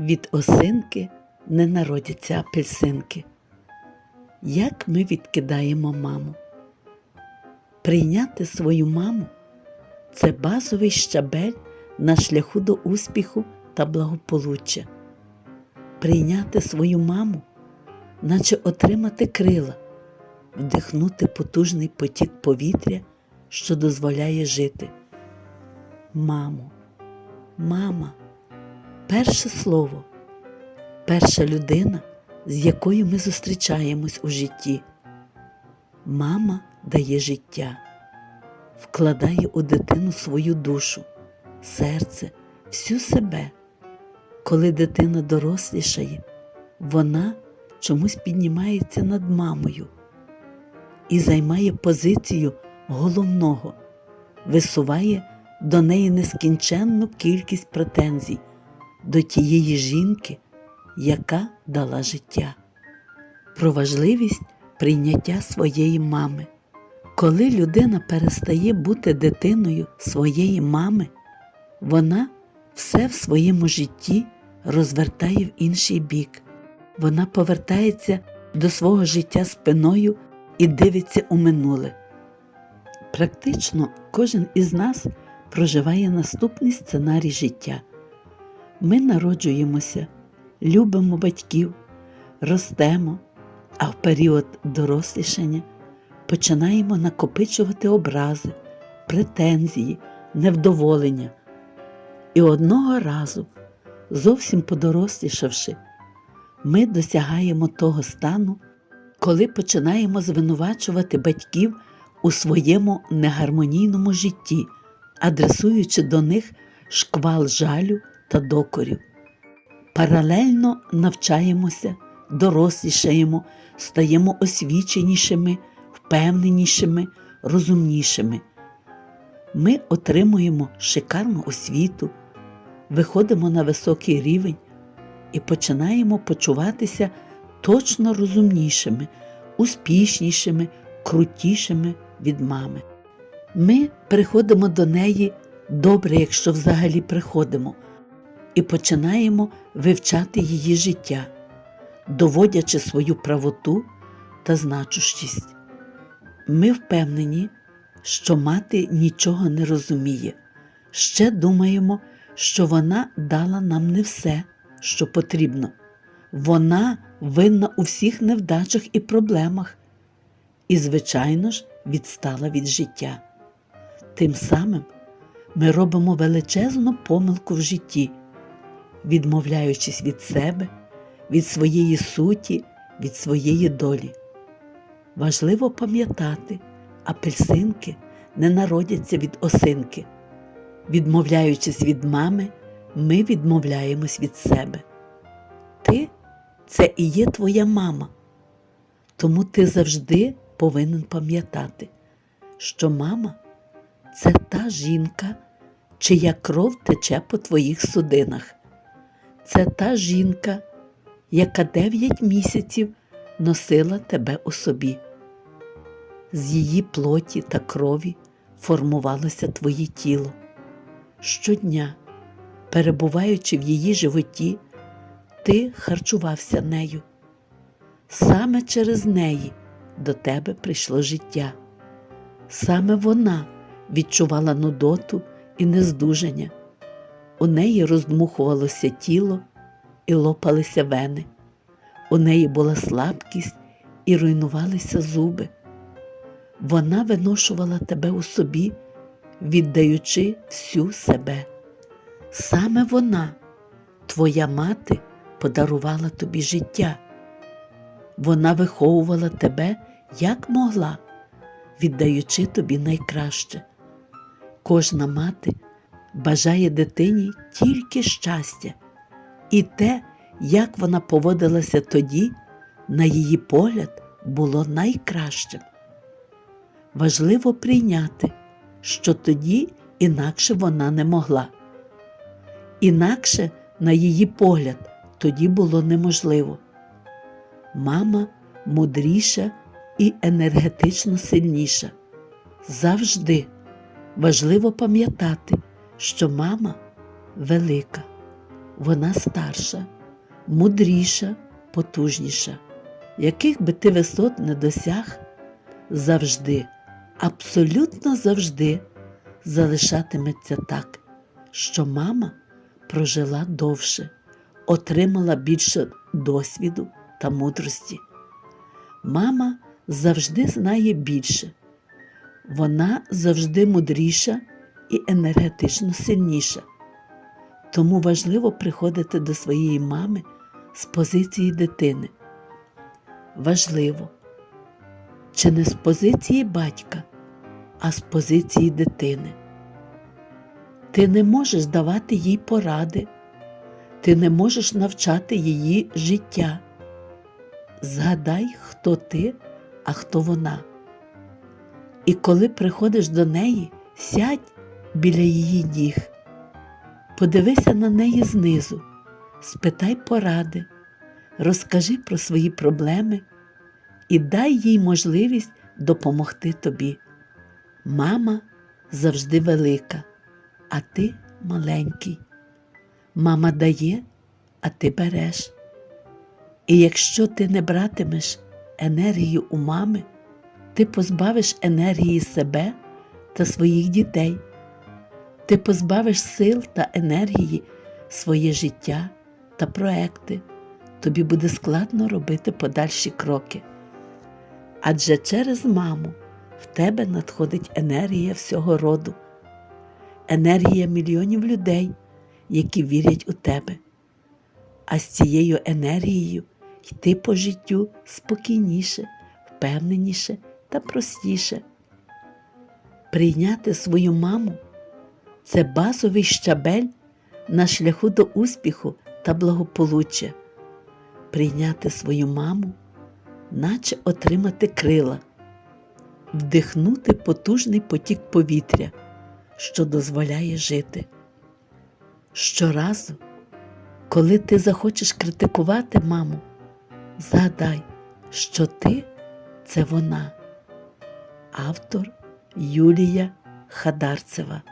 Від осинки не народяться апельсинки. Як ми відкидаємо маму? Прийняти свою маму це базовий щабель на шляху до успіху та благополуччя. Прийняти свою маму, наче отримати крила, вдихнути потужний потік повітря, що дозволяє жити. Мамо, мама, перше слово, перша людина, з якою ми зустрічаємось у житті. Мама дає життя, вкладає у дитину свою душу, серце, всю себе. Коли дитина дорослішає, вона чомусь піднімається над мамою і займає позицію головного, висуває до неї нескінченну кількість претензій до тієї жінки, яка дала життя. Про важливість прийняття своєї мами. Коли людина перестає бути дитиною своєї мами, вона все в своєму житті розвертає в інший бік. Вона повертається до свого життя спиною і дивиться у минуле. Практично кожен із нас проживає наступний сценарій життя. Ми народжуємося, любимо батьків, ростемо, а в період дорослішання починаємо накопичувати образи, претензії, невдоволення. І одного разу, зовсім подорослішавши, ми досягаємо того стану, коли починаємо звинувачувати батьків у своєму негармонійному житті, адресуючи до них шквал жалю та докорів. Паралельно навчаємося, дорослішаємо, стаємо освіченішими, впевненішими, розумнішими. Ми отримуємо шикарну освіту, виходимо на високий рівень і починаємо почуватися точно розумнішими, успішнішими, крутішими від мами. Ми приходимо до неї добре, якщо взагалі приходимо, і починаємо вивчати її життя, доводячи свою правоту та значущість. Ми впевнені, що мати нічого не розуміє, ще думаємо, що вона дала нам не все, що потрібно. Вона винна у всіх невдачах і проблемах, і, звичайно ж, відстала від життя. Тим самим ми робимо величезну помилку в житті, відмовляючись від себе, від своєї суті, від своєї долі. Важливо пам'ятати, апельсинки не народяться від осинки. Відмовляючись від мами, ми відмовляємось від себе. Ти це і є твоя мама, тому ти завжди повинен пам'ятати, що мама це та жінка, чия кров тече по твоїх судинах. Це та жінка, яка дев'ять місяців носила тебе у собі. З її плоті та крові формувалося твоє тіло. Щодня, перебуваючи в її животі, ти харчувався нею. Саме через неї до тебе прийшло життя. Саме вона відчувала нудоту і нездужання. У неї роздмухувалося тіло і лопалися вени. У неї була слабкість і руйнувалися зуби. Вона виношувала тебе у собі, віддаючи всю себе. Саме вона, твоя мати, подарувала тобі життя. Вона виховувала тебе як могла, віддаючи тобі найкраще. Кожна мати бажає дитині тільки щастя, і те, як вона поводилася тоді, на її погляд, було найкращим. Важливо прийняти, що тоді інакше вона не могла. Інакше, на її погляд, тоді було неможливо. Мама мудріша і енергетично сильніша. Завжди важливо пам'ятати, що мама велика, Вона старша, мудріша, потужніша. Яких би ти висот не досяг, завжди, абсолютно завжди залишатиметься так, що мама прожила довше, отримала більше досвіду та мудрості. Мама завжди знає більше. Вона завжди мудріша і енергетично сильніша. Тому важливо приходити до своєї мами з позиції дитини. Важливо, чи не з позиції батька, а з позиції дитини. Ти не можеш давати їй поради, ти не можеш навчати її життя. Згадай, хто ти, а хто вона. І коли приходиш до неї, сядь біля її ніг, подивися на неї знизу, спитай поради, розкажи про свої проблеми і дай їй можливість допомогти тобі. Мама завжди велика, а ти маленький. Мама дає, а ти береш. І якщо ти не братимеш енергію у мами, ти позбавиш енергії себе та своїх дітей, ти позбавиш сил та енергії своє життя та проекти, тобі буде складно робити подальші кроки. Адже через маму в тебе надходить енергія всього роду, енергія мільйонів людей, які вірять у тебе. А з цією енергією йти по життю спокійніше, впевненіше та простіше. Прийняти свою маму це базовий щабель на шляху до успіху та благополуччя. Прийняти свою маму, наче отримати крила, вдихнути потужний потік повітря, що дозволяє жити. Щоразу, коли ти захочеш критикувати маму, згадай, що ти це вона. Автор Юлія Хадарцева